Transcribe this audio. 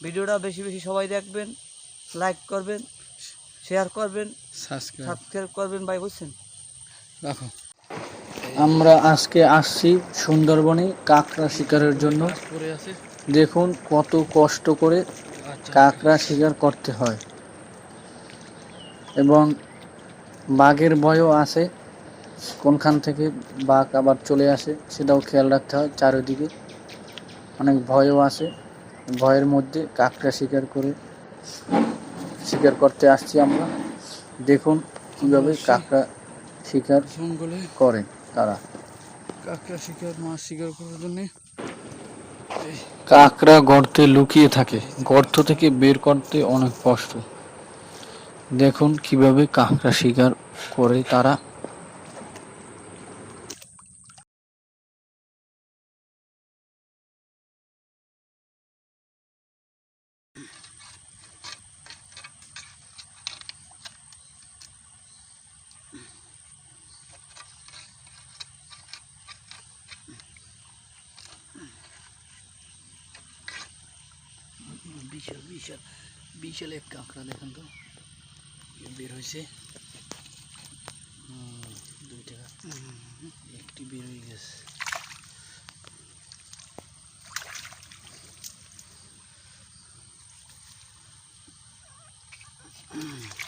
ভিডিওটা বেশি বেশি সবাই দেখবেন লাইক করবেন শেয়ার করবেন সাবস্ক্রাইব সাবস্ক্রাইব করবেন ভাই বুঝছেন? রাখো। আমরা আজকে আসছি সুন্দরবনে কাঁকড়া শিকারের জন্য। দেখুন কত কষ্ট করে আচ্ছা। কাঁকড়া শিকার করতে হয়। এবং বাঘের ভয়ও আছে। কোনখান থেকে বাঘ আবার চলে আসে সেটাও খেয়াল রাখতে হয় চারিদিকে। অনেক ভয়ও আছে। ভয়ের মধ্যে কাঁকড়া শিকার করে শিকার করতে আসছি আমরা। দেখুন কীভাবে কাঁকড়া শিকার জঙ্গলে করে তারা। কাঁকড়া শিকার মাছ শিকার করার জন্য কাঁকড়া গর্তে লুকিয়ে থাকে। গর্ত থেকে বের করতে অনেক কষ্ট। দেখুন কীভাবে কাঁকড়া শিকার করে তারা। বিশাল বিশাল বিশাল এক কাঁকড়া দেখেন তো বের হয়েছে দুইটা একটি বের হয়ে গেছে Mm-hmm.